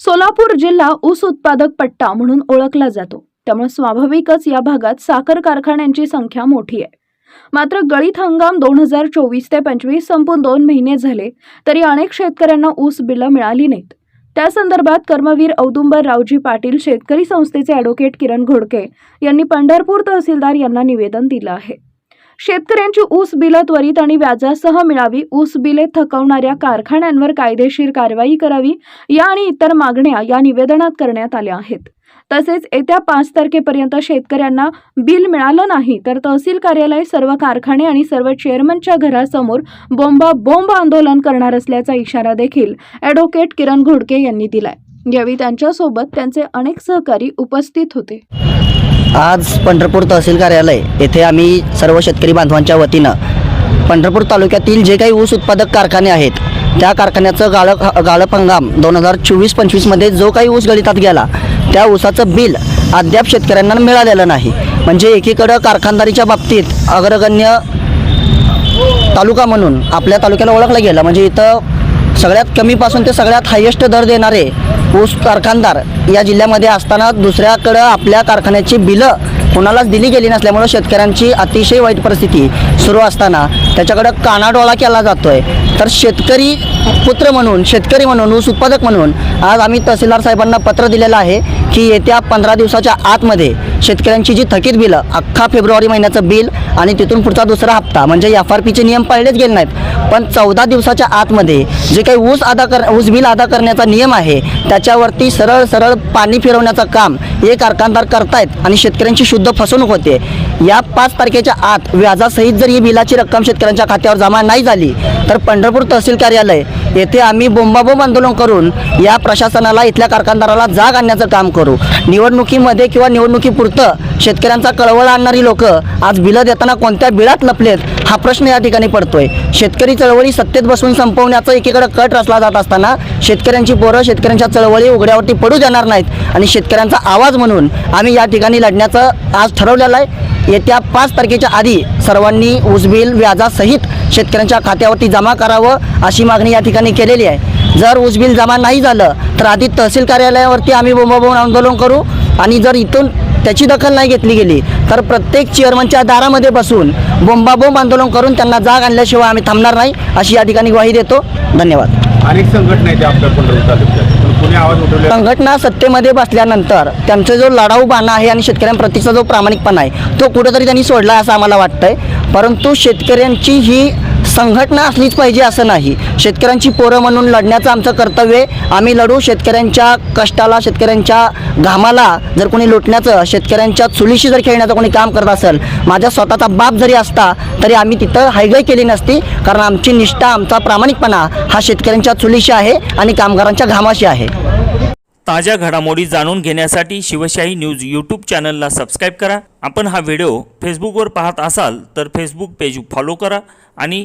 सोलापूर जिल्हा ऊस उत्पादक पट्टा म्हणून ओळखला जातो. त्यामुळे स्वाभाविकच या भागात साखर कारखान्यांची संख्या मोठी आहे. मात्र गळीत हंगाम दोन हजार चोवीस ते पंचवीस संपून दोन महिने झाले तरी अनेक शेतकऱ्यांना ऊस बिलं मिळाली नाहीत. त्या संदर्भात कर्मवीर औदुंबर रावजी पाटील शेतकरी संस्थेचे ॲडव्होकेट किरण घोडके यांनी पंढरपूर तहसीलदार यांना निवेदन दिलं आहे. शेतकऱ्यांची ऊस बिलं त्वरित आणि व्याजासह मिळावी ऊस बिले थकवणाऱ्या कारखान्यांवर कायदेशीर कारवाई करावी या आणि इतर मागण्या या निवेदनात करण्यात आल्या आहेत. तसेच येत्या पाच तारखेपर्यंत शेतकऱ्यांना बिल मिळालं नाही तर तहसील कार्यालय सर्व कारखाने आणि सर्व चेअरमनच्या घरासमोर बोंबा बोंब आंदोलन करणार असल्याचा इशारा देखील ॲडव्होकेट किरण घोडके यांनी दिलाय. यावेळी त्यांच्यासोबत त्यांचे अनेक सहकारी उपस्थित होते. आज पंढरपूर तहसील कार्यालय येथे आम्ही सर्व शेतकरी बांधवांच्या वतीनं पंढरपूर तालुक्यातील जे काही ऊस उत्पादक कारखाने आहेत त्या कारखान्याचं गाळप गाळप हंगाम दोन हजार चोवीस पंचवीसमध्ये जो काही ऊस गळितात गेला त्या ऊसाचं बिल अद्याप शेतकऱ्यांना मिळालेलं नाही. म्हणजे एकीकडं कारखानदारीच्या बाबतीत अग्रगण्य तालुका म्हणून आपल्या तालुक्याला ओळखलं गेलं. म्हणजे इथं सगळ्यात कमीपासून ते सगळ्यात हायेस्ट दर देणारे ऊस कारखानदार या जिल्ह्यामध्ये असताना दुसऱ्याकडं आपल्या कारखान्याची बिलं कोणालाच दिली गेली नसल्यामुळं शेतकऱ्यांची अतिशय वाईट परिस्थिती सुरू असताना त्याच्याकडं कानाडोळा केला जातो आहे तर शेतकरी पुत्र म्हणून शेतकरी म्हणून ऊस उत्पादक म्हणून आज आम्ही तहसीलदार साहेबांना पत्र दिलेलं आहे की येत्या पंधरा दिवसाच्या आतमध्ये शेतकऱ्यांची जी थकीत बिलं अख्खा फेब्रुवारी महिन्याचं बिल आणि तिथून पुढचा दुसरा हप्ता म्हणजे एफ आर पीचे नियम पाळलेच गेले नाहीत. पण चौदा दिवसाच्या आतमध्ये जे काही ऊस अदा कर ऊस बिल अदा करण्याचा नियम आहे त्याच्यावरती सरळ सरळ पाणी फिरवण्याचं काम हे कारखानदार करतायत आणि शेतकऱ्यांची शुद्ध फसवणूक होते. या पाच तारखेच्या आत व्याजासहित जर ही बिलाची रक्कम शेतकऱ्यांच्या खात्यावर जमा नाही झाली तर पंढरपूर तहसील कार्यालय येथे आम्ही बोंबाबोंब आंदोलन करून या प्रशासनाला इथल्या कारखानदाराला जाग आणण्याचं काम करू. निवडणुकीमध्ये किंवा निवडणुकीपुरतं शेतकऱ्यांचा कळवळ आणणारी लोक आज बिलं देताना कोणत्या बिळात लपलेत हा प्रश्न या ठिकाणी पडतोय. शेतकरी चळवळी सत्तेत बसून संपवण्याचा एकीकडे कट रचला जात असताना शेतकऱ्यांची पोरं शेतकऱ्यांच्या चळवळी उघड्यावरती पडू देणार नाहीत आणि शेतकऱ्यांचा आवाज म्हणून आम्ही या ठिकाणी लढण्याचं आज ठरवलेलं आहे. येत्या पाच तारखेच्या आधी सर्वांनी ऊसबिल व्याजासहित शेतकऱ्यांच्या खात्यावरती जमा करावं अशी मागणी या ठिकाणी केलेली आहे. जर ऊसबिल जमा नाही झालं तर आधी तहसील कार्यालयावरती आम्ही बोंबाबोंब आंदोलन करू आणि जर इथून त्याची दखल नाही घेतली गेली तर प्रत्येक चेअरमनच्या दारामध्ये बसून बोंबाबोंब आंदोलन करून त्यांना जाग आणल्याशिवाय आम्ही थांबणार नाही अशी या ठिकाणी ग्वाही देतो. धन्यवाद. अनेक संघटना कोणी आवाज उठवले संघटना सत्तेमध्ये बसल्यानंतर त्यांचा जो लढाऊ बाणा आहे आणि शेतकऱ्यांप्रतीचा जो प्रामाणिकपणा आहे तो कुठेतरी त्यांनी सोडला असं आम्हाला वाटतंय. परंतु शेतकऱ्यांची ही संघटना असलीच पाहिजे असं नाही. शेतकऱ्यांची पोरं म्हणून लढण्याचं आमचं कर्तव्य आम्ही लढू शेतकऱ्यांच्या कष्टाला शेतकऱ्यांच्या घामाला. जर कोणी लुटण्याचं शेतकऱ्यांच्या चुलीशी जर खेळण्याचं कोणी काम करत असेल माझ्या स्वतःचा बाप जरी असता तरी आम्ही तिथं हायगाई केली नसती. कारण आमची निष्ठा आमचा प्रामाणिकपणा हा शेतकऱ्यांच्या चुलीशी आहे आणि कामगारांच्या घामाशी आहे. ताज्या घडामोडी जाणून घेण्यासाठी शिवशाही न्यूज यूट्यूब चॅनलला सबस्क्राईब करा. आपण हा व्हिडिओ फेसबुकवर पाहत असाल तर फेसबुक पेज फॉलो करा आणि